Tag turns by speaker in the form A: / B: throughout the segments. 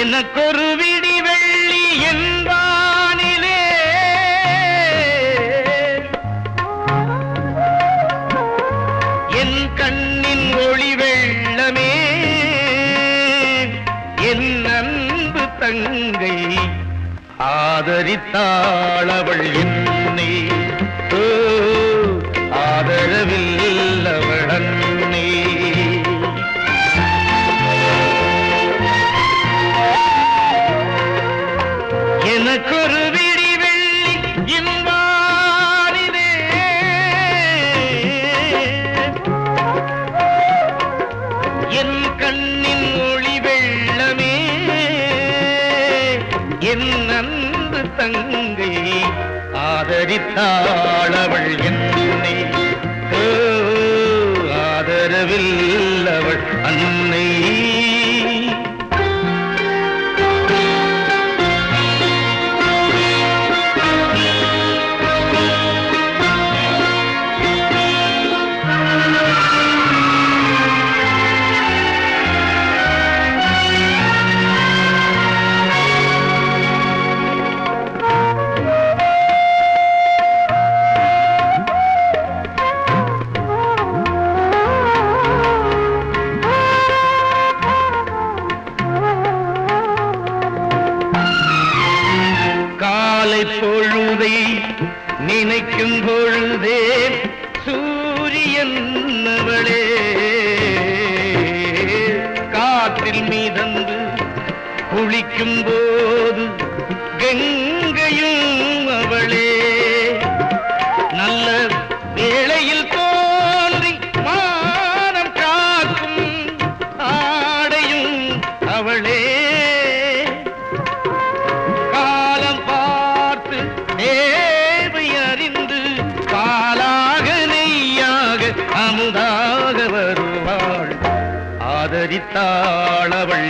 A: எனக்கொரு விடி வெள்ளி என் ஆதரித்தாளவள் என்னை. ஓ, அவள் அன்னை எனக்கொரு விடி வெள்ளி இன்பாரிதே என் கண்ணின் மொழி தங்கை ஆதரித்தாள் அவள் என்னை. ஓ, ஆதரவில் காலை பொழுதை நினைக்கும் பொழுதே சூரியன் அவளே. காற்றில் மீதந்து குளிக்கும் போது கங்கையும் அவளே. நல்ல வேளையில் தோன்றி மானம் காக்கும் ஆடையும் அவளே. ஆதரித்தாள் அவள்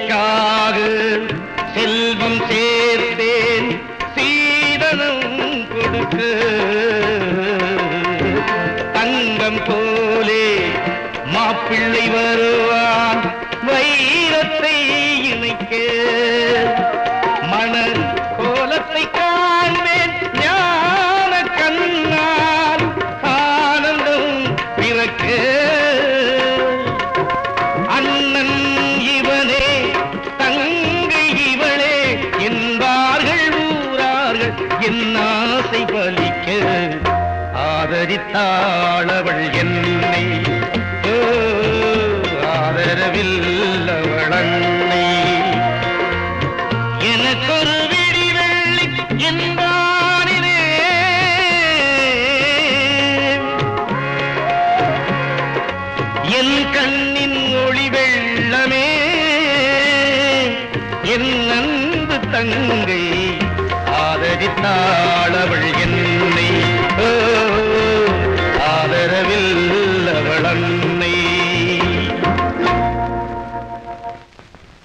A: தங்கைக்காக செல்வம் சேர்த்தேன் சீதனம் கொடுக்க தங்கம் போலே மாப்பிள்ளை வருவான் வைரத்தை இணைக்க. மணல் கோலத்தை காண்பேன் ஞான கண்ணால் ஆனந்தம் பிறக்கு. என் ஆசை பலிக்க ஆதரித்தாளவள் என்னை. ஓ, ஆதரவில் அவள் எனக்கொரு விடி வெள்ளி என்பானிலே. என் கண்ணின் ஒளி வெள்ளமே. என் அன்பு தங்கை ஆதரித்தாளவள் அவள்